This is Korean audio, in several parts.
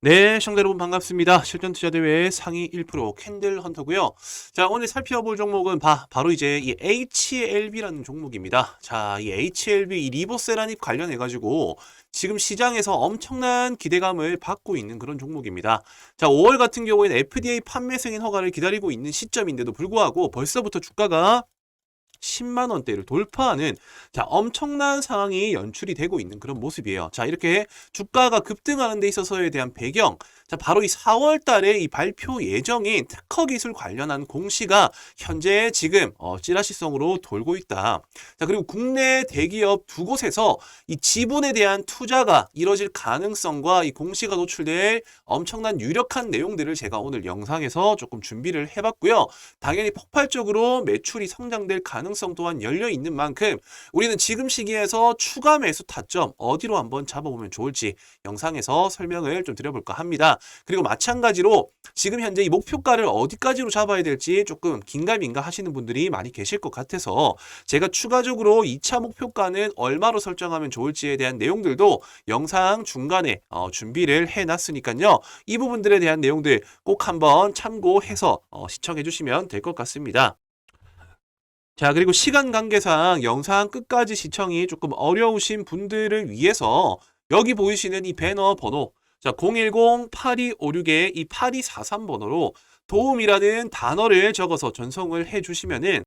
네, 시청자 여러분 반갑습니다. 실전 투자 대회 상위 1% 캔들 헌터고요. 자, 오늘 살펴볼 종목은 바, 바로 이제 이 HLB라는 종목입니다. 자, 이 HLB 이 리보세라닙 관련해 가지고 지금 시장에서 엄청난 기대감을 받고 있는 그런 종목입니다. 자, 5월 같은 경우에는 FDA 판매 승인 허가를 기다리고 있는 시점인데도 불구하고 벌써부터 주가가 10만 원대를 돌파하는 자 엄청난 상황이 연출이 되고 있는 그런 모습이에요. 자 이렇게 주가가 급등하는 데 있어서에 대한 배경 자 바로 이 4월 달에 이 발표 예정인 특허 기술 관련한 공시가 현재 지금 어, 찌라시성으로 돌고 있다. 자 그리고 국내 대기업 두 곳에서 이 지분에 대한 투자가 이뤄질 가능성과 이 공시가 노출될 엄청난 유력한 내용들을 제가 오늘 영상에서 조금 준비를 해봤고요. 당연히 폭발적으로 매출이 성장될 가능 성 또한 열려 있는 만큼 우리는 지금 시기에서 추가 매수 타점 어디로 한번 잡아보면 좋을지 영상에서 설명을 좀 드려볼까 합니다. 그리고 마찬가지로 지금 현재 이 목표가를 어디까지로 잡아야 될지 조금 긴가민가 하시는 분들이 많이 계실 것 같아서 제가 추가적으로 2차 목표가는 얼마로 설정하면 좋을지에 대한 내용들도 영상 중간에 어, 준비를 해놨으니까요. 이 부분들에 대한 내용들 꼭 한번 참고해서 어, 시청해 주시면 될 것 같습니다. 자, 그리고 시간 관계상 영상 끝까지 시청이 조금 어려우신 분들을 위해서 여기 보이시는 이 배너 번호 자, 010-8256의 이 8243번호로 도움이라는 단어를 적어서 전송을 해 주시면은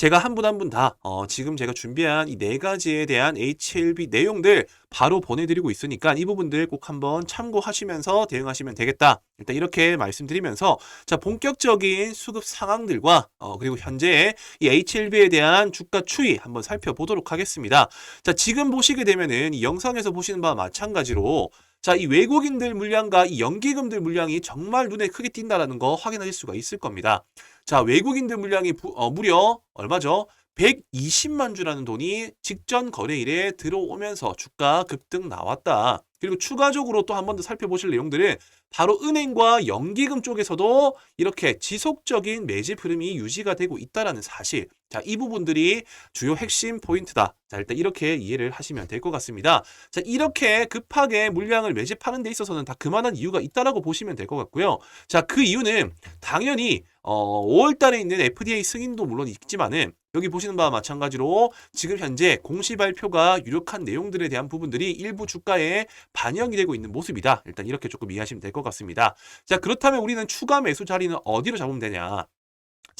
제가 한 분 한 분다 어, 지금 제가 준비한 이 네 가지에 대한 HLB 내용들 바로 보내드리고 있으니까 이 부분들 꼭 한번 참고하시면서 대응하시면 되겠다. 일단 이렇게 말씀드리면서 자 본격적인 수급 상황들과 어, 그리고 현재 이 HLB에 대한 주가 추이 한번 살펴보도록 하겠습니다. 자 지금 보시게 되면은 이 영상에서 보시는 바와 마찬가지로 자, 이 외국인들 물량과 이 연기금들 물량이 정말 눈에 크게 띈다라는 거 확인하실 수가 있을 겁니다. 자, 외국인들 물량이 부, 어, 무려 얼마죠? 120만 주라는 돈이 직전 거래일에 들어오면서 주가 급등 나왔다. 그리고 추가적으로 또 한 번 더 살펴보실 내용들은 바로 은행과 연기금 쪽에서도 이렇게 지속적인 매집 흐름이 유지가 되고 있다라는 사실. 자, 이 부분들이 주요 핵심 포인트다. 자, 일단 이렇게 이해를 하시면 될 것 같습니다. 자, 이렇게 급하게 물량을 매집하는 데 있어서는 다 그만한 이유가 있다라고 보시면 될 것 같고요. 자, 그 이유는 당연히 어, 5월 달에 있는 FDA 승인도 물론 있지만은 여기 보시는 바와 마찬가지로 지금 현재 공시 발표가 유력한 내용들에 대한 부분들이 일부 주가에 반영이 되고 있는 모습이다. 일단 이렇게 조금 이해하시면 될 것 같습니다. 자, 그렇다면 우리는 추가 매수 자리는 어디로 잡으면 되냐?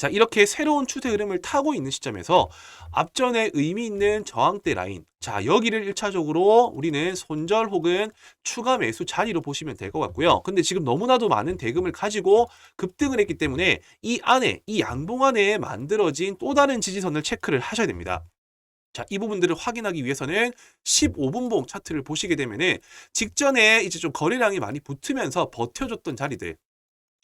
자, 이렇게 새로운 추세 흐름을 타고 있는 시점에서 앞전에 의미 있는 저항대 라인. 자, 여기를 1차적으로 우리는 손절 혹은 추가 매수 자리로 보시면 될 것 같고요. 근데 지금 너무나도 많은 대금을 가지고 급등을 했기 때문에 이 안에, 이 양봉 안에 만들어진 또 다른 지지선을 체크를 하셔야 됩니다. 자, 이 부분들을 확인하기 위해서는 15분봉 차트를 보시게 되면은 직전에 이제 좀 거래량이 많이 붙으면서 버텨줬던 자리들.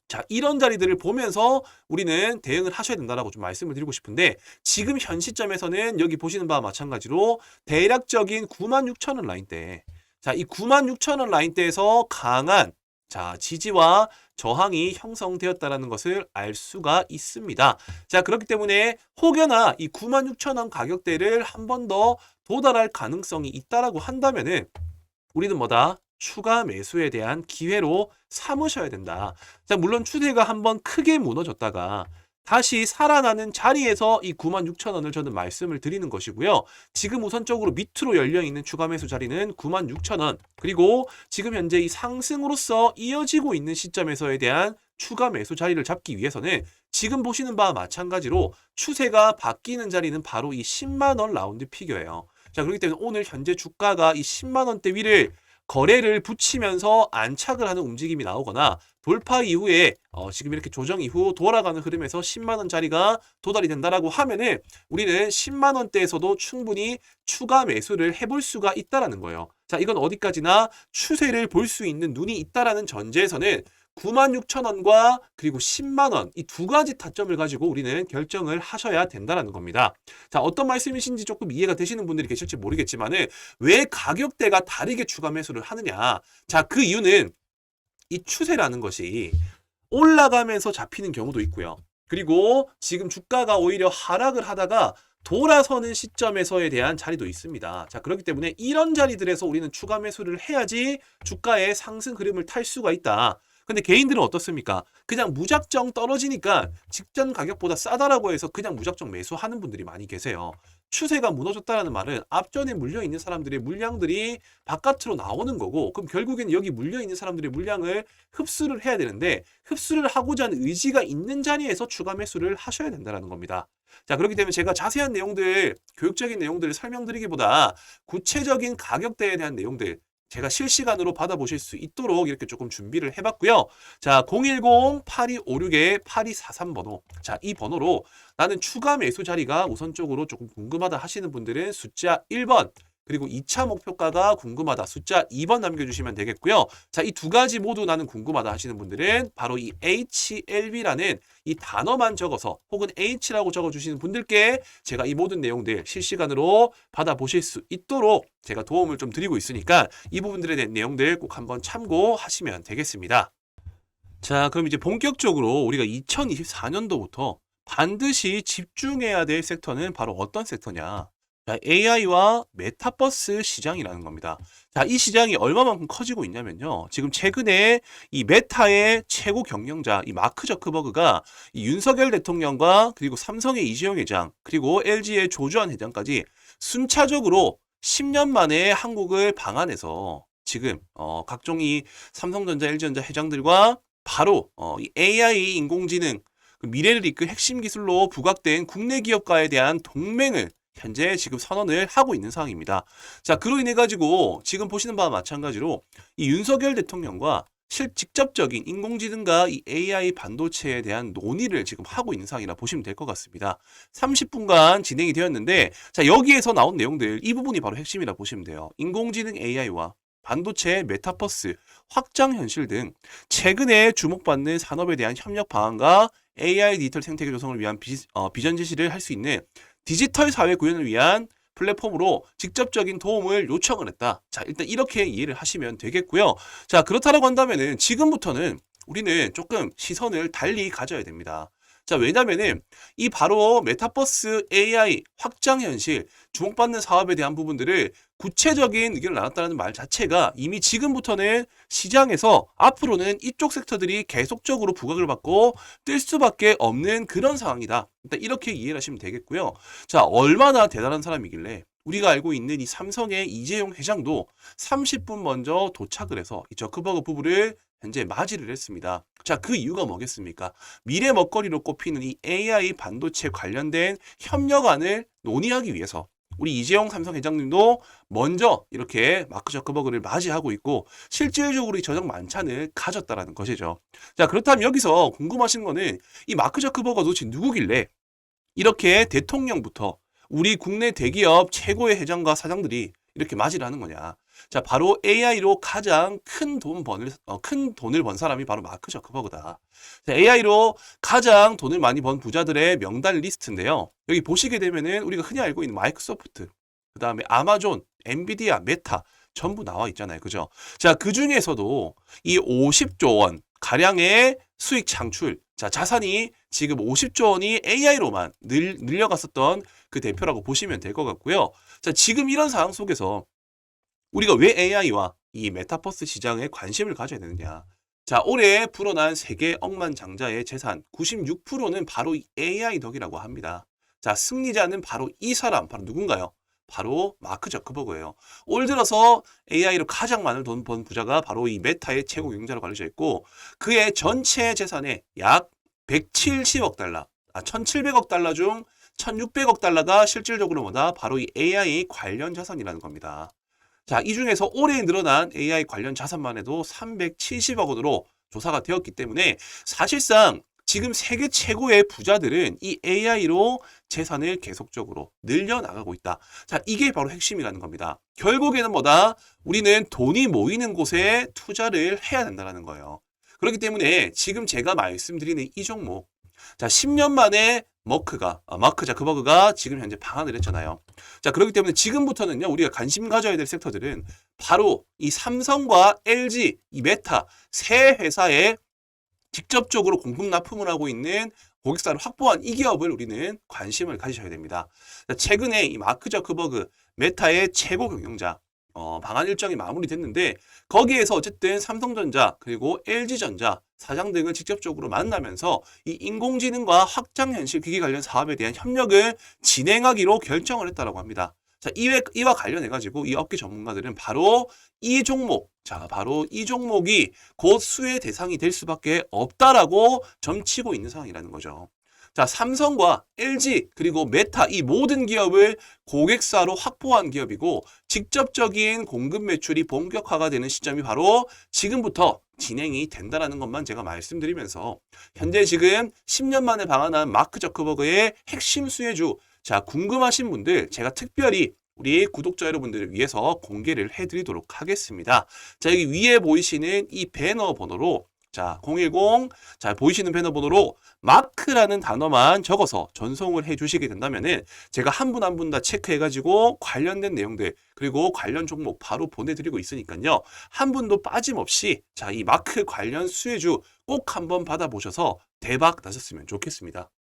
자, 이런 자리들을 보면서 우리는 대응을 하셔야 된다라고 좀 말씀을 드리고 싶은데 지금 현 시점에서는 여기 보시는 바와 마찬가지로 대략적인 96,000원 라인대. 자, 이 96,000원 라인대에서 강한 자, 지지와 저항이 형성되었다라는 것을 알 수가 있습니다. 자, 그렇기 때문에 혹여나 이 96,000원 가격대를 한 번 더 도달할 가능성이 있다라고 한다면은 우리는 뭐다? 추가 매수에 대한 기회로 삼으셔야 된다. 자, 물론 추세가 한번 크게 무너졌다가 다시 살아나는 자리에서 이 96,000원을 저는 말씀을 드리는 것이고요. 지금 우선적으로 밑으로 열려 있는 추가 매수 자리는 96,000원. 그리고 지금 현재 이 상승으로서 이어지고 있는 시점에서에 대한 추가 매수 자리를 잡기 위해서는 지금 보시는 바와 마찬가지로 추세가 바뀌는 자리는 바로 이 10만 원 라운드 피겨예요. 자, 그렇기 때문에 오늘 현재 주가가 이 10만 원대 위를 거래를 붙이면서 안착을 하는 움직임이 나오거나 돌파 이후에 어, 지금 이렇게 조정 이후 돌아가는 흐름에서 10만 원짜리가 도달이 된다라고 하면은 우리는 10만 원대에서도 충분히 추가 매수를 해볼 수가 있다라는 거예요. 자, 이건 어디까지나 추세를 볼 수 있는 눈이 있다라는 전제에서는 96,000원과 그리고 10만원 이 두 가지 타점을 가지고 우리는 결정을 하셔야 된다는 겁니다. 자, 어떤 말씀이신지 조금 이해가 되시는 분들이 계실지 모르겠지만 은 왜 가격대가 다르게 추가 매수를 하느냐? 자, 그 이유는 이 추세라는 것이 올라가면서 잡히는 경우도 있고요. 그리고 지금 주가가 오히려 하락을 하다가 돌아서는 시점에서에 대한 자리도 있습니다. 자, 그렇기 때문에 이런 자리들에서 우리는 추가 매수를 해야지 주가의 상승 흐름을 탈 수가 있다. 근데 개인들은 어떻습니까? 그냥 무작정 떨어지니까 직전 가격보다 싸다라고 해서 그냥 무작정 매수하는 분들이 많이 계세요. 추세가 무너졌다라는 말은 앞전에 물려 있는 사람들의 물량들이 바깥으로 나오는 거고 그럼 결국엔 여기 물려 있는 사람들의 물량을 흡수를 해야 되는데 흡수를 하고자 하는 의지가 있는 자리에서 추가 매수를 하셔야 된다는 겁니다. 자, 그렇기 때문에 제가 자세한 내용들, 교육적인 내용들을 설명드리기보다 구체적인 가격대에 대한 내용들 제가 실시간으로 받아보실 수 있도록 이렇게 조금 준비를 해봤고요. 자, 010-8256-8243 번호. 자, 이 번호로 나는 추가 매수 자리가 우선적으로 조금 궁금하다 하시는 분들은 숫자 1번, 그리고 2차 목표가가 궁금하다 숫자 2번 남겨주시면 되겠고요. 자, 이 두 가지 모두 나는 궁금하다 하시는 분들은 바로 이 HLB라는 이 단어만 적어서 혹은 H라고 적어주시는 분들께 제가 이 모든 내용들 실시간으로 받아보실 수 있도록 제가 도움을 좀 드리고 있으니까 이 부분들에 대한 내용들 꼭 한번 참고하시면 되겠습니다. 자, 그럼 이제 본격적으로 우리가 2024년도부터 반드시 집중해야 될 섹터는 바로 어떤 섹터냐? 자, AI와 메타버스 시장이라는 겁니다. 자, 이 시장이 얼마만큼 커지고 있냐면요. 지금 최근에 이 메타의 최고 경영자, 이 마크 저크버그가 이 윤석열 대통령과 그리고 삼성의 이재용 회장, 그리고 LG의 조주환 회장까지 순차적으로 10년 만에 한국을 방한해서 지금 어, 각종 이 삼성전자, LG전자 회장들과 바로 어, 이 AI 인공지능 그 미래를 이끌 핵심 기술로 부각된 국내 기업가에 대한 동맹을 현재 지금 선언을 하고 있는 상황입니다. 자, 그로 인해 가지고 지금 보시는 바와 마찬가지로 이 윤석열 대통령과 실 직접적인 인공지능과 이 AI 반도체에 대한 논의를 지금 하고 있는 상황이라 보시면 될 것 같습니다. 30분간 진행이 되었는데 자, 여기에서 나온 내용들 이 부분이 바로 핵심이라 보시면 돼요. 인공지능 AI와 반도체, 메타버스, 확장 현실 등 최근에 주목받는 산업에 대한 협력 방안과 AI 디지털 생태계 조성을 위한 비, 어, 비전 제시를 할 수 있는 디지털 사회 구현을 위한 플랫폼으로 직접적인 도움을 요청을 했다. 자, 일단 이렇게 이해를 하시면 되겠고요. 자, 그렇다라고 한다면은 지금부터는 우리는 조금 시선을 달리 가져야 됩니다. 자, 왜냐면은 이 바로 메타버스 AI 확장 현실 주목받는 사업에 대한 부분들을 구체적인 의견을 나눴다는 말 자체가 이미 지금부터는 시장에서 앞으로는 이쪽 섹터들이 계속적으로 부각을 받고 뜰 수밖에 없는 그런 상황이다. 일단 이렇게 이해를 하시면 되겠고요. 자, 얼마나 대단한 사람이길래 우리가 알고 있는 이 삼성의 이재용 회장도 30분 먼저 도착을 해서 이 저크버그 부부를 현재 맞이를 했습니다. 자, 그 이유가 뭐겠습니까? 미래 먹거리로 꼽히는 이 AI 반도체 관련된 협력안을 논의하기 위해서 우리 이재용 삼성 회장님도 먼저 이렇게 마크 저크버그를 맞이하고 있고 실질적으로 이 저녁 만찬을 가졌다라는 것이죠. 자, 그렇다면 여기서 궁금하신 거는 이 마크 저크버거가 도대체 누구길래 이렇게 대통령부터 우리 국내 대기업 최고의 회장과 사장들이 이렇게 맞이를 하는 거냐. 자, 바로 AI로 가장 큰 돈 번을, 어, 큰 돈을 번 사람이 바로 마크 저크버그다. 자, AI로 가장 돈을 많이 번 부자들의 명단 리스트인데요. 여기 보시게 되면은 우리가 흔히 알고 있는 마이크로소프트, 그 다음에 아마존, 엔비디아, 메타, 전부 나와 있잖아요. 그죠? 자, 그 중에서도 이 50조 원 가량의 수익 창출, 자, 자산이 지금 50조 원이 AI로만 늘, 늘려갔었던 그 대표라고 보시면 될 것 같고요. 자, 지금 이런 상황 속에서 우리가 왜 AI와 이 메타버스 시장에 관심을 가져야 되느냐. 자, 올해 불어난 세계 억만장자의 재산 96%는 바로 이 AI 덕이라고 합니다. 자, 승리자는 바로 이 사람, 바로 누군가요? 바로 마크 저크버그예요. 올 들어서 AI로 가장 많은 돈 번 부자가 바로 이 메타의 최고 경영자로 알려져 있고 그의 전체 재산의 약 170억 달러, 아 1,700억 달러 중 1,600억 달러가 실질적으로 뭐다? 바로 이 AI 관련 자산이라는 겁니다. 자, 이 중에서 올해 늘어난 AI 관련 자산만 해도 370억 원으로 조사가 되었기 때문에 사실상 지금 세계 최고의 부자들은 이 AI로 재산을 계속적으로 늘려나가고 있다. 자, 이게 바로 핵심이라는 겁니다. 결국에는 뭐다? 우리는 돈이 모이는 곳에 투자를 해야 된다는 거예요. 그렇기 때문에 지금 제가 말씀드리는 이 종목, 자, 10년 만에 머크가, 아, 마크 자크버그가 지금 현재 방한을 했잖아요. 자, 그렇기 때문에 지금부터는요, 우리가 관심 가져야 될 섹터들은 바로 이 삼성과 LG, 이 메타 세 회사에 직접적으로 공급 납품을 하고 있는 고객사를 확보한 이 기업을 우리는 관심을 가지셔야 됩니다. 자, 최근에 이 마크 저크버그 메타의 최고 경영자 어, 방한 일정이 마무리됐는데 거기에서 어쨌든 삼성전자 그리고 LG전자 사장 등을 직접적으로 만나면서 이 인공지능과 확장현실 기기 관련 사업에 대한 협력을 진행하기로 결정을 했다라고 합니다. 자, 이와, 이와 관련해 가지고 이 업계 전문가들은 바로 이 종목, 자, 바로 이 종목이 곧 수혜 대상이 될 수밖에 없다라고 점치고 있는 상황이라는 거죠. 자, 삼성과 LG 그리고 메타 이 모든 기업을 고객사로 확보한 기업이고 직접적인 공급 매출이 본격화가 되는 시점이 바로 지금부터 진행이 된다라는 것만 제가 말씀드리면서 현재 지금 10년 만에 방한한 마크 저크버그의 핵심 수혜주 자 궁금하신 분들 제가 특별히 우리 구독자 여러분들을 위해서 공개를 해드리도록 하겠습니다. 자 여기 위에 보이시는 이 배너 번호로 자 010, 자 보이시는 배너 번호로 마크라는 단어만 적어서 전송을 해 주시게 된다면은 제가 한 분 한 분 다 체크해 가지고 관련된 내용들 그리고 관련 종목 바로 보내 드리고 있으니까요 한 분도 빠짐없이 자 이 마크 관련 수혜주 꼭 한번 받아 보셔서 대박 나셨으면 좋겠습니다.